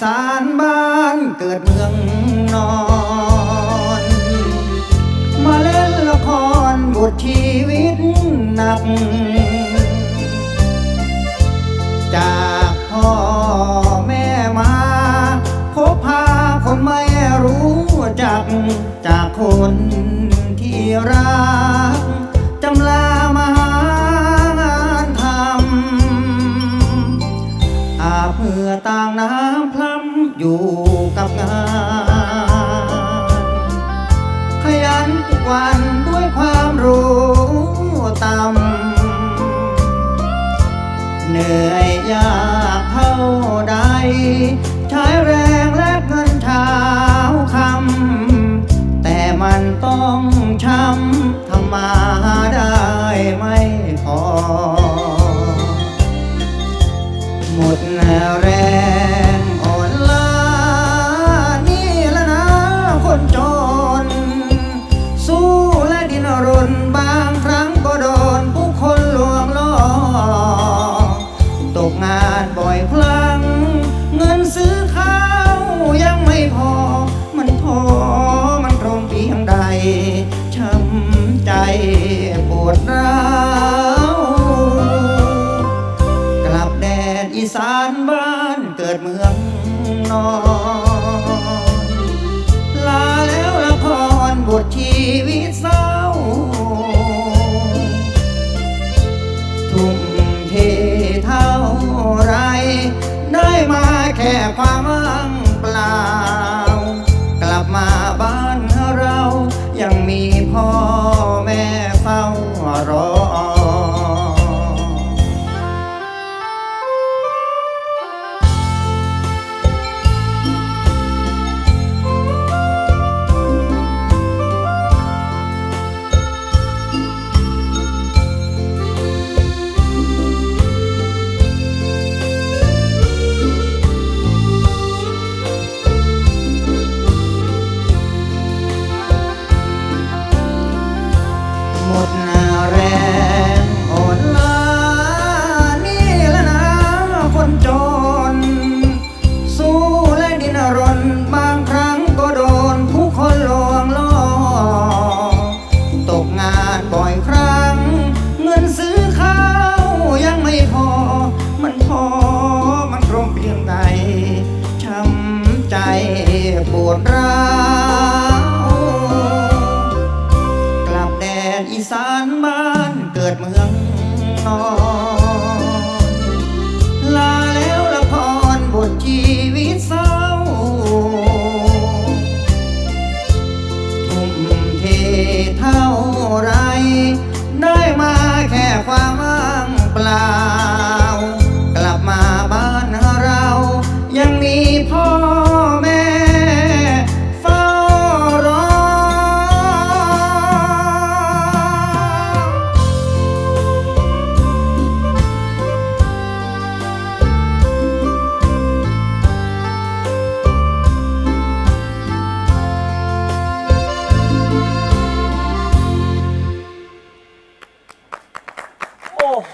สานบ้านเกิดเมืองนอน มาเล่นละครบทชีวิตหนัก จากพ่อแม่มาพบพาคนไม่รู้จักจากคน เหงื่อต่างน้ำพลัมอยู่กับงาน ขยันทุกวันด้วยความรู้ต่ำเหนื่อยยากเท่าใด ใช้แรงและเงินเท้าคำแต่มันต้องช้ำทำมา หมดแรงอ่อนล้านี่ละนะคนจน สู้และดินรนบางครั้งก็โดนผู้คนลวงล่อ ตกงานบ่อยครั้ง เงินซื้อข้าวยังไม่พอ มันพอมันตรงเพียงใดช้ำใจปวดร้าว สานบ้านเกิดเมืองนอนลาแล้วละครบทชีวิตเศร้า ทุ่มเทเท่าไร ได้มาแค่ความว่าง ใจปวดร้าว